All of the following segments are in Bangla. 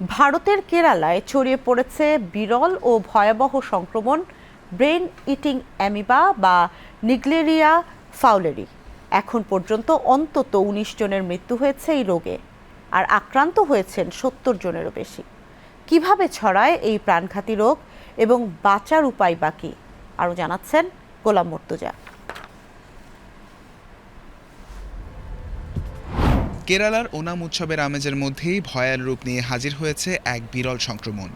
ভারতের কেরালায় ছড়িয়ে পড়েছে বিরল ও ভয়াবহ সংক্রমণ, ব্রেন ইটিং অ্যামিবা বা নিগলেরিয়া ফাউলেরি। এখন পর্যন্ত অন্তত উনিশ জনের মৃত্যু হয়েছে এই রোগে, আর আক্রান্ত হয়েছেন সত্তর জনেরও বেশি। কীভাবে ছড়ায় এই প্রাণঘাতী রোগ এবং বাঁচার উপায় বাকি আরও জানাচ্ছেন গোলাম মর্তুজা। কেরালার ওনাম উৎসবের আমেজের মধ্যেই ভয়াল রূপ নিয়ে হাজির হয়েছে এক বিরল সংক্রমণ।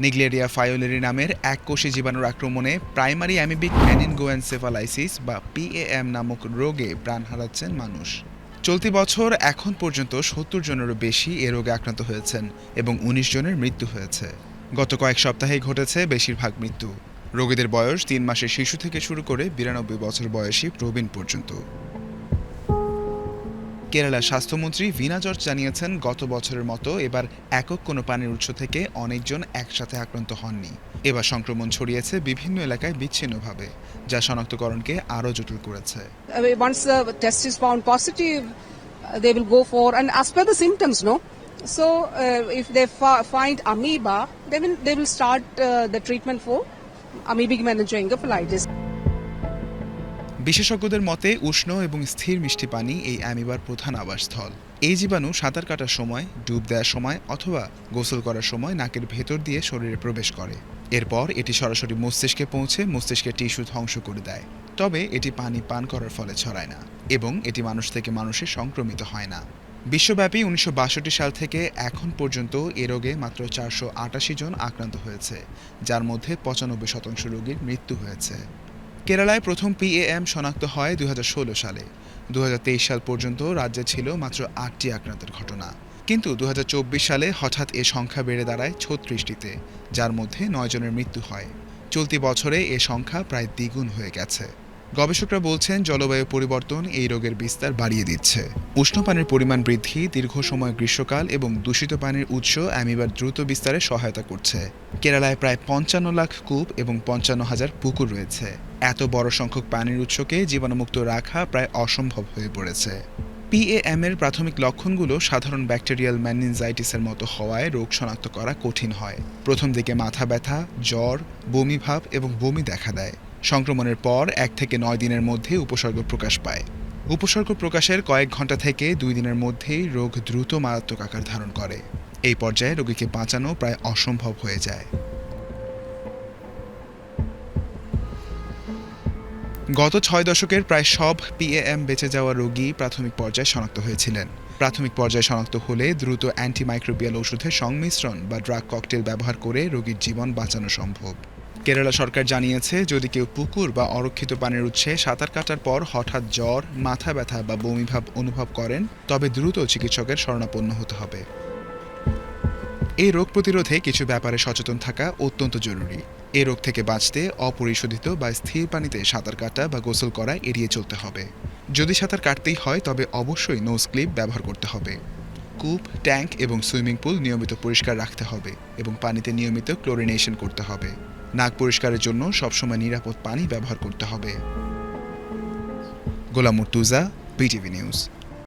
নিগলেরিয়া ফায়োলেরি নামের এক কোষী জীবাণুর আক্রমণে প্রাইমারি অ্যামিবিক মেনিনগোয়েনসেফালাইসিস বা পিএএম নামক রোগে প্রাণ হারাচ্ছেন মানুষ। চলতি বছর এখন পর্যন্ত সত্তর জনেরও বেশি এ রোগে আক্রান্ত হয়েছেন এবং উনিশ জনের মৃত্যু হয়েছে। গত কয়েক সপ্তাহেই ঘটেছে বেশিরভাগ মৃত্যু। রোগীদের বয়স তিন মাসের শিশু থেকে শুরু করে বিরানব্বই বছর বয়সী প্রবীণ পর্যন্ত। কেরালা স্বাস্থ্যমন্ত্রী ভিনা জর্জ জানিয়েছেন গত বছরের মতো এবার একক কোনো পানির উৎস থেকে অনেকজন একসাথে আক্রান্ত হননি। এবার সংক্রমণ ছড়িয়েছে বিভিন্ন এলাকায় বিচ্ছিন্নভাবে যা শনাক্তকরণকে আরও জটিল করেছে। Uh. So uh, if they fi- find amoeba, will they will start uh, the treatment for amoebic meningoencephalitis. বিশেষজ্ঞদের মতে, উষ্ণ এবং স্থির মিষ্টি পানি এই অ্যামিবার প্রধান আবাসস্থল। এই জীবাণু সাঁতার কাটার সময়, ডুব দেওয়ার সময় অথবা গোসল করার সময় নাকের ভেতর দিয়ে শরীরে প্রবেশ করে। এরপর এটি সরাসরি মস্তিষ্কে পৌঁছে মস্তিষ্কের টিস্যু ধ্বংস করে দেয়। তবে এটি পানি পান করার ফলে ছড়ায় না এবং এটি মানুষ থেকে মানুষে সংক্রমিত হয় না। বিশ্বব্যাপী উনিশশো বাষট্টি সাল থেকে এখন পর্যন্ত এ রোগে মাত্র চারশো আটাশি জন আক্রান্ত হয়েছে, যার মধ্যে পঁচানব্বই শতাংশ রোগীর মৃত্যু হয়েছে। কেরালায় প্রথম পিএএম শনাক্ত হয় দুই হাজার ষোলো সালে। দুহাজার তেইশ সাল পর্যন্ত রাজ্যে ছিল মাত্র আটটি আক্রান্তের ঘটনা। কিন্তু দু হাজার চব্বিশ সালে হঠাৎ এ সংখ্যা বেড়ে দাঁড়ায় ছত্রিশটিতে, যার মধ্যে নয় জনের মৃত্যু হয়। চলতি বছরে এ সংখ্যা প্রায় দ্বিগুণ হয়ে গেছে। গবেষকরা বলছেন, জলবায়ু পরিবর্তন এই রোগের বিস্তার বাড়িয়ে দিচ্ছে। উষ্ণ পানির পরিমাণ বৃদ্ধি, দীর্ঘ সময় গ্রীষ্মকাল এবং দূষিত পানির উৎস অ্যামিবার দ্রুত বিস্তারে সহায়তা করছে। কেরালায় প্রায় পঞ্চান্ন লাখ কূপ এবং পঞ্চান্ন হাজার পুকুর রয়েছে। এত বড় সংখ্যক পানির উৎসকে জীবাণুমুক্ত রাখা প্রায় অসম্ভব হয়ে পড়েছে। পিএএম এর প্রাথমিক লক্ষণগুলো সাধারণ ব্যাকটেরিয়াল ম্যানিনজাইটিসের মতো হওয়ায় রোগ শনাক্ত করা কঠিন হয়। প্রথম দিকে মাথা ব্যথা, জ্বর বমিভাব এবং বমি দেখা দেয়। সংক্রমণের পর এক থেকে নয় দিনের মধ্যে উপসর্গ প্রকাশ পায়। উপসর্গ প্রকাশের কয়েক ঘণ্টা থেকে দুই দিনের মধ্যেই রোগ দ্রুত মারাত্মক আকার ধারণ করে। এই পর্যায়ে রোগীকে বাঁচানো প্রায় অসম্ভব হয়ে যায়। গত ছয় দশকের প্রায় সব পিএএম বেঁচে যাওয়া রোগী প্রাথমিক পর্যায়ে শনাক্ত হয়েছিলেন। প্রাথমিক পর্যায়ে শনাক্ত হলে দ্রুত অ্যান্টিমাইক্রোবিয়াল ওষুধের সংমিশ্রণ বা ড্রাগ ককটেল ব্যবহার করে রোগীর জীবন বাঁচানো সম্ভব। কেরালা সরকার জানিয়েছে, যদি কেউ পুকুর বা অরক্ষিত পানির উৎসে সাঁতার কাটার পর হঠাৎ জ্বর, মাথা ব্যথা বা বমিভাব অনুভব করেন, তবে দ্রুত চিকিৎসকের শরণাপন্ন হতে হবে। এই রোগ প্রতিরোধে কিছু ব্যাপারে সচেতন থাকা অত্যন্ত জরুরি। এই রোগ থেকে বাঁচতে, অপরিশোধিত বা স্থির পানিতে সাঁতার কাটা বা গোসল করা এড়িয়ে চলতে হবে। যদি সাঁতার কাটতেই হয়, তবে অবশ্যই নোজ ক্লিপ ব্যবহার করতে হবে। কূপ, ট্যাঙ্ক এবং সুইমিং পুল নিয়মিত পরিষ্কার রাখতে হবে এবং পানিতে নিয়মিত ক্লোরিনেশন করতে হবে। নাক পরিষ্কারের জন্য সবসময় নিরাপদ পানি ব্যবহার করতে হবে। Golam Murtuza BTV news.